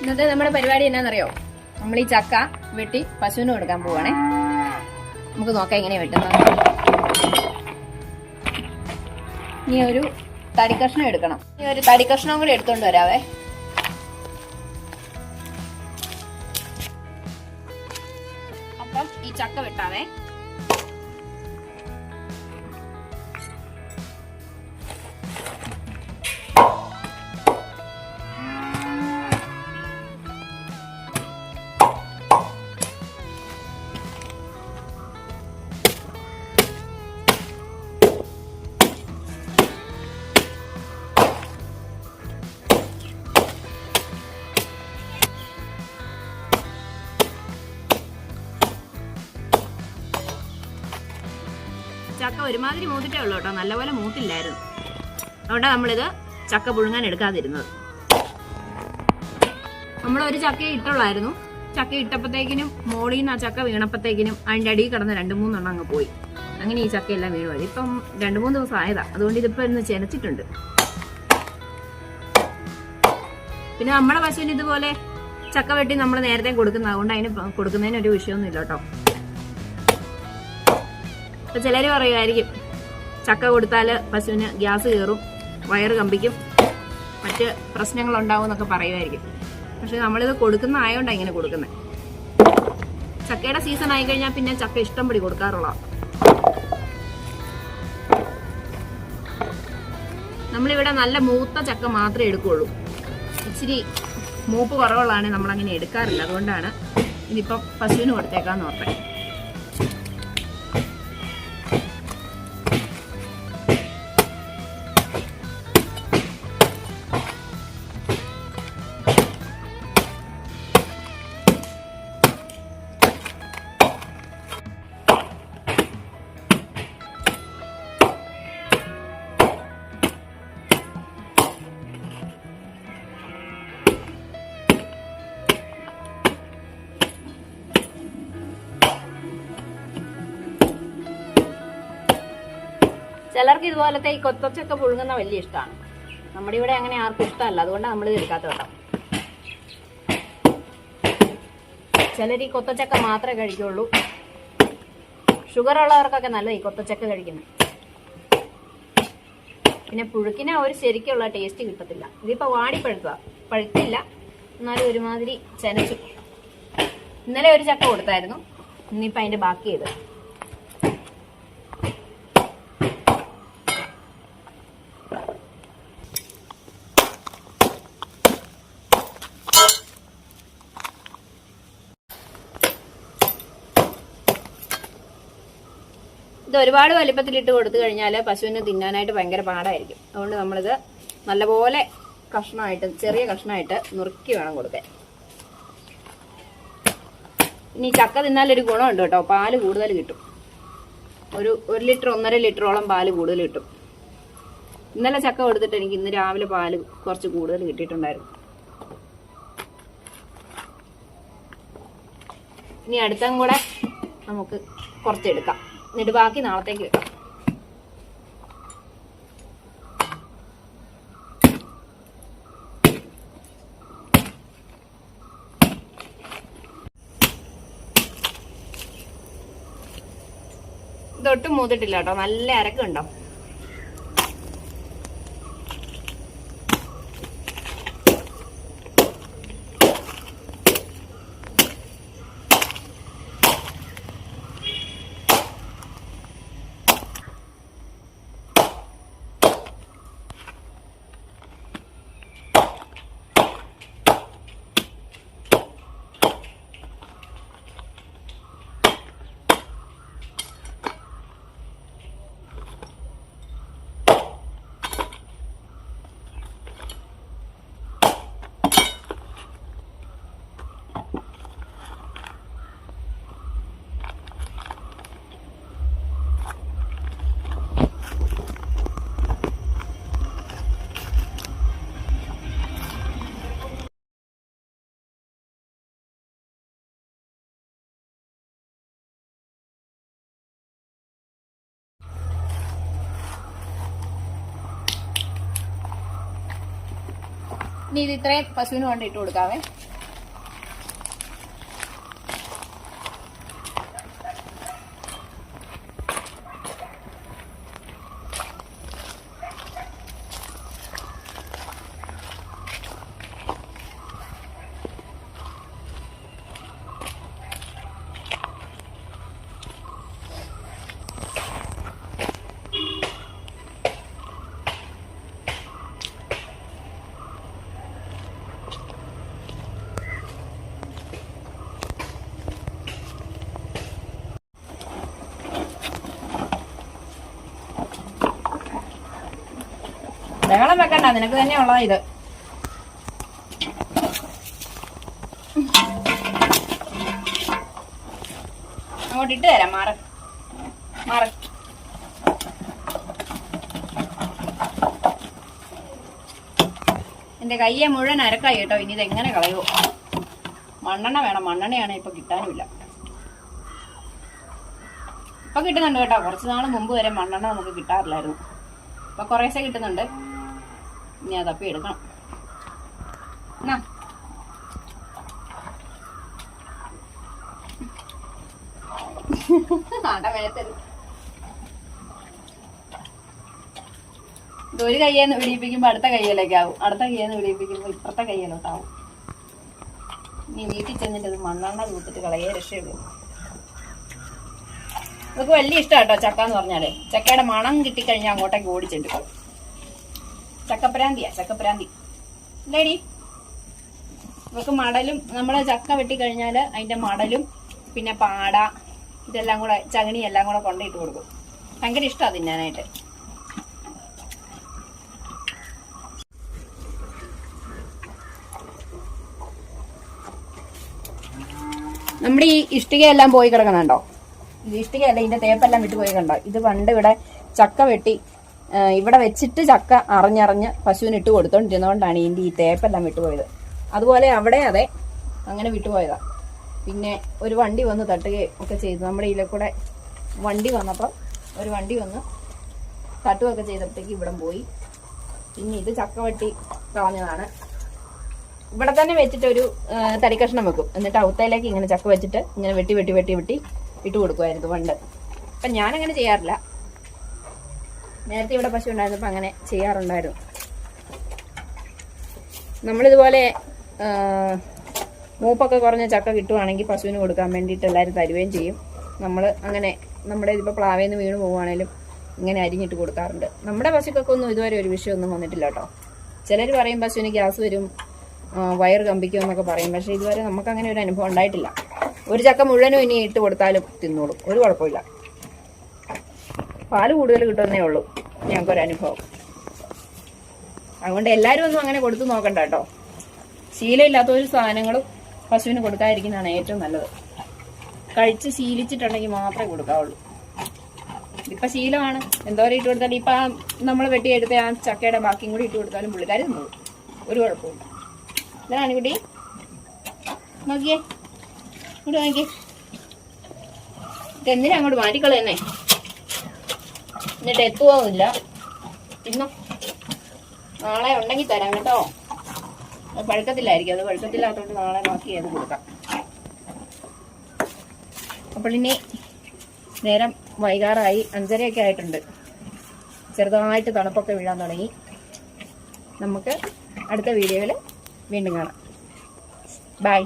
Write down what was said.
ഇന്നത്തെ നമ്മുടെ പരിപാടി എന്നാന്നറിയോ? നമ്മൾ ഈ ചക്ക വെട്ടി പശുവിന് കൊടുക്കാൻ പോവാണേ. നമുക്ക് നോക്കാം എങ്ങനെ വെട്ടുന്നത്. ഇനി ഒരു തടി കഷ്ണം എടുക്കണം. ഇനി ഒരു തടി കഷ്ണവും കൂടി എടുത്തോണ്ട് വരാവേ. അപ്പം ഈ ചക്ക വെട്ടാവേ. ചക്ക ഒരുമാതിരി മൂത്തിട്ടേ ഉള്ളൂ കേട്ടോ. നല്ലപോലെ മൂത്തില്ലായിരുന്നു. അതുകൊണ്ടാണ് നമ്മളിത് ചക്ക പുഴുങ്ങാൻ എടുക്കാതിരുന്നത്. നമ്മൾ ഒരു ചക്ക ഇട്ടുള്ളായിരുന്നു. ചക്ക ഇട്ടപ്പോഴത്തേക്കിനും മോളിൽ നിന്ന് ആ ചക്ക വീണപ്പോഴത്തേക്കിനും അതിന്റെ അടിയിൽ കിടന്ന് രണ്ട് മൂന്നെണ്ണം അങ്ങ് പോയി. അങ്ങനെ ഈ ചക്കയെല്ലാം പോയി. ഇപ്പം രണ്ട് മൂന്ന് ദിവസം ആയതാ. അതുകൊണ്ട് ഇതിപ്പോൾ ഇന്ന് ചെനച്ചിട്ടുണ്ട്. പിന്നെ നമ്മുടെ പശുവിന് ഇതുപോലെ ചക്ക വെട്ടി നമ്മൾ നേരത്തെ കൊടുക്കുന്നത്. അതുകൊണ്ട് അതിന് കൊടുക്കുന്നതിന് ഒരു വിഷയമൊന്നുമില്ല കേട്ടോ. അപ്പൊ ചിലർ പറയുമായിരിക്കും ചക്ക കൊടുത്താൽ പശുവിന് ഗ്യാസ് കയറും വയറ് കമ്പിക്കും മറ്റ് പ്രശ്നങ്ങൾ ഉണ്ടാവും എന്നൊക്കെ പറയുമായിരിക്കും. പക്ഷെ നമ്മളിത് കൊടുക്കുന്ന ആയതുകൊണ്ടാണ് ഇങ്ങനെ കൊടുക്കുന്നത് ചക്കയുടെ സീസൺ ആയി കഴിഞ്ഞാൽ പിന്നെ ചക്ക ഇഷ്ടം പിടി കൊടുക്കാറുള്ള നമ്മളിവിടെ നല്ല മൂത്ത ചക്ക മാത്രമേ എടുക്കുകയുള്ളൂ ഇച്ചിരി മൂപ്പ് കുറവുള്ളതാണ് നമ്മളങ്ങനെ എടുക്കാറില്ല. അതുകൊണ്ടാണ് ഇതിപ്പം പശുവിന് കൊടുത്തേക്കാന്ന് ഓർത്തേ. ചിലർക്ക് ഇതുപോലത്തെ ഈ കൊത്തച്ചക്ക പുഴുങ്ങുന്ന വലിയ ഇഷ്ടമാണ്. നമ്മുടെ ഇവിടെ അങ്ങനെ ആർക്കും ഇഷ്ടമല്ല. അതുകൊണ്ടാണ് നമ്മൾ എടുക്കാത്ത കേട്ടോ. ചിലർ ഈ കൊത്തച്ചക്ക മാത്രമേ കഴിക്കുള്ളൂ. ഷുഗർ ഉള്ളവർക്കൊക്കെ നല്ലത് ഈ കൊത്തച്ചക്ക കഴിക്കുന്നത്. പിന്നെ പുഴുക്കിന് ഒരു ശരിക്കുള്ള ടേസ്റ്റ് കിട്ടത്തില്ല. ഇതിപ്പോ വാടി പഴുത്തതാ പഴുത്തില്ല. എന്നാലും ഒരുമാതിരി ചെനച്ചു. ഇന്നലെ ഒരു ചക്ക കൊടുത്തായിരുന്നു. ഇന്നിപ്പോ അതിന്റെ ബാക്കി ചെയ്ത് ഇത് ഒരുപാട് വലിപ്പത്തിലിട്ട് കൊടുത്തു കഴിഞ്ഞാൽ പശുവിന് തിന്നാനായിട്ട് ഭയങ്കര പാടായിരിക്കും. അതുകൊണ്ട് നമ്മളിത് നല്ലപോലെ കഷ്ണമായിട്ട് ചെറിയ കഷ്ണമായിട്ട് നുറുക്കി വേണം കൊടുക്കാൻ. ഇനി ചക്ക തിന്നാൽ ഒരു ഗുണമുണ്ട് കേട്ടോ. പാൽ കൂടുതൽ കിട്ടും. ഒരു ഒരു ലിറ്റർ ഒന്നര ലിറ്ററോളം പാൽ കൂടുതൽ കിട്ടും. ഇന്നലെ ചക്ക കൊടുത്തിട്ട് എനിക്ക് ഇന്ന് രാവിലെ പാൽ കുറച്ച് കൂടുതൽ കിട്ടിയിട്ടുണ്ടായിരുന്നു. ഇനി അടുത്തും കൂടെ നമുക്ക് കുറച്ചെടുക്കാം. എന്നിട്ട് ബാക്കി നാളത്തേക്ക് വെക്കാം. ഇതൊട്ടും മൂത്തിട്ടില്ല കേട്ടോ. നല്ല അരക്കുണ്ടോ? ഇനി ഇത് ഇത്രയും പശുവിന് കൊണ്ട് ഇട്ട് കൊടുക്കാവേ. ബഹളം വെക്കണ്ട നിനക്ക് തന്നെ ഉള്ളതാ ഇത്. അങ്ങോട്ട് ഇട്ട് തരാം മാറ. മാറ. എന്റെ കയ്യെ മുഴുവൻ അരക്കായി കേട്ടോ ഇനി ഇതെങ്ങനെ കളയുമോ മണ്ണെണ്ണ വേണം മണ്ണെണ്ണയാണ് ഇപ്പൊ കിട്ടാനുമില്ല. ഇപ്പൊ കിട്ടുന്നുണ്ട് കേട്ടോ കുറച്ച് നാൾ മുമ്പ് വരെ മണ്ണെണ്ണ നമുക്ക് കിട്ടാറില്ലായിരുന്നു. ഇപ്പൊ കുറേശ്ശെ കിട്ടുന്നുണ്ട്. ഇനി അത് എടുക്കണം. എന്നാ ആണ്ട മേത്തരുത് ഇത് ഒരു കയ്യെന്ന് വിടിയിപ്പിക്കുമ്പോ അടുത്ത കയ്യിലേക്കാവും അടുത്ത കയ്യെന്ന് വിടിയിപ്പിക്കുമ്പോ ഇപ്പുറത്തെ കയ്യിലോട്ടാവും നീ വീട്ടിൽ ചെന്നിട്ട് ഇത് മണ്ണെണ്ണ തൂത്തിട്ട് കളയേ രക്ഷയുള്ളൂ. ഇതൊക്കെ വലിയ ഇഷ്ടമാട്ടോ ചക്ക എന്ന് പറഞ്ഞാലേ. ചക്കയുടെ മണം കിട്ടിക്കഴിഞ്ഞാൽ അങ്ങോട്ടേക്ക് ഓടിച്ചെടുക്കും ചക്കപ്രാന്തിയാ ചക്കപ്രാന്തി ഇല്ലേടി? നമുക്ക് മടലും നമ്മൾ ചക്ക വെട്ടിക്കഴിഞ്ഞാൽ അതിന്റെ മടലും പിന്നെ പാട ഇതെല്ലാം കൂടെ ചകിണി എല്ലാം കൂടെ കൊണ്ടിട്ട് കൊടുക്കും. ഭയങ്കര ഇഷ്ടമാണ് തിന്നാനായിട്ട്. നമ്മുടെ ഈ ഇഷ്ടികയെല്ലാം പോയി കിടക്കുന്നുണ്ടോ? ഇത് ഇഷ്ടികയല്ല ഇതിന്റെ തേപ്പെല്ലാം വിട്ടു പോയി കണ്ടോ? ഇത് പണ്ട് ഇവിടെ ചക്ക വെട്ടി ഇവിടെ വെച്ചിട്ട് ചക്ക അറിഞ്ഞറിഞ്ഞ് പശുവിന് ഇട്ട് കൊടുത്തോണ്ടിരുന്നതുകൊണ്ടാണ് ഇതിന്റെ ഈ തേപ്പെല്ലാം വിട്ടുപോയത്. അതുപോലെ അവിടെ അതെ അങ്ങനെ വിട്ടുപോയതാ. പിന്നെ ഒരു വണ്ടി വന്ന് തട്ടുകയും ഒക്കെ ചെയ്തു. നമ്മുടെ ഇതിലെ കൂടെ വണ്ടി വന്നപ്പം ഒരു വണ്ടി വന്ന് തട്ടുകയൊക്കെ ചെയ്തപ്പോഴത്തേക്ക് ഇവിടെ പോയി. പിന്നെ ഇത് ചക്ക വെട്ടി കളഞ്ഞതാണ്. ഇവിടെ തന്നെ വെച്ചിട്ട് ഒരു തടിക്കഷ്ണം വെക്കും. എന്നിട്ട് ഔത്തയിലേക്ക് ഇങ്ങനെ ചക്ക വെച്ചിട്ട് ഇങ്ങനെ വെട്ടി വെട്ടി വെട്ടി വെട്ടി ഇട്ട് കൊടുക്കുമായിരുന്നു പണ്ട്. അപ്പം ഞാനങ്ങനെ ചെയ്യാറില്ല. നേരത്തെ ഇവിടെ പശു ഉണ്ടായിരുന്നപ്പോൾ അങ്ങനെ ചെയ്യാറുണ്ടായിരുന്നു. നമ്മളിതുപോലെ മൂപ്പൊക്കെ കുറഞ്ഞ ചക്ക കിട്ടുവാണെങ്കിൽ പശുവിന് കൊടുക്കാൻ വേണ്ടിയിട്ട് എല്ലാവരും തരുകയും ചെയ്യും. നമ്മൾ അങ്ങനെ നമ്മുടെ ഇതിപ്പോൾ പ്ലാവേന്ന് നിന്ന് വീണ് പോവുകയാണെങ്കിലും ഇങ്ങനെ അരിഞ്ഞിട്ട് കൊടുക്കാറുണ്ട്. നമ്മുടെ പശുക്കൊക്കെ ഒന്നും ഇതുവരെ ഒരു വിഷയമൊന്നും വന്നിട്ടില്ല കേട്ടോ. ചിലർ പറയും പശുവിന് ഗ്യാസ് വരും വയർ കമ്പിക്കും എന്നൊക്കെ പറയും. പക്ഷേ ഇതുവരെ നമുക്കങ്ങനെ ഒരു അനുഭവം ഉണ്ടായിട്ടില്ല. ഒരു ചക്ക മുഴുവനും ഇനി ഇട്ട് കൊടുത്താലും തിന്നോളും. ഒരു കുഴപ്പമില്ല. പാൽ കൂടുതൽ കിട്ടുന്നേ ഉള്ളൂ. ഞങ്ങൾക്കൊരനുഭവം. അതുകൊണ്ട് എല്ലാവരും ഒന്നും അങ്ങനെ കൊടുത്തു നോക്കണ്ട കേട്ടോ. ശീലമില്ലാത്ത ഒരു സാധനങ്ങളും പശുവിന് കൊടുക്കാതിരിക്കുന്നതാണ് ഏറ്റവും നല്ലത്. കഴിച്ച് ശീലിച്ചിട്ടുണ്ടെങ്കിൽ മാത്രമേ കൊടുക്കാവുള്ളൂ. ഇപ്പം ശീലമാണ്. എന്തോരം ഇട്ട് കൊടുത്താലും ഇപ്പൊ നമ്മൾ വെട്ടിയെടുത്ത ആ ചക്കയുടെ ബാക്കിയും കൂടി ഇട്ട് കൊടുത്താലും പുള്ളിക്കാരും നോക്കും ഒരു കുഴപ്പമില്ല ഇതാണ് കുട്ടി. നോക്കിയേ. ഇങ്ങോട്ട് നോക്കിയേ. ഇതെന്തിനാ അങ്ങോട്ട് മാറ്റിക്കളയുന്നേ? എന്നിട്ട് എത്തുവോന്നില്ല. തിന്നോ നാളെ ഉണ്ടെങ്കിൽ തരാം കേട്ടോ. അത് പഴുക്കത്തില്ലായിരിക്കും. അത് പഴുക്കത്തില്ലാത്തതുകൊണ്ട് നാളെ ബാക്കി ചെയ്ത് കൊടുക്കാം. അപ്പോൾ ഇനി നേരം വൈകാറായി. അഞ്ചരയൊക്കെ ആയിട്ടുണ്ട്. ചെറുതായിട്ട് തണുപ്പൊക്കെ വീഴാൻ തുടങ്ങി. നമുക്ക് അടുത്ത വീഡിയോയിൽ വീണ്ടും കാണാം. ബൈ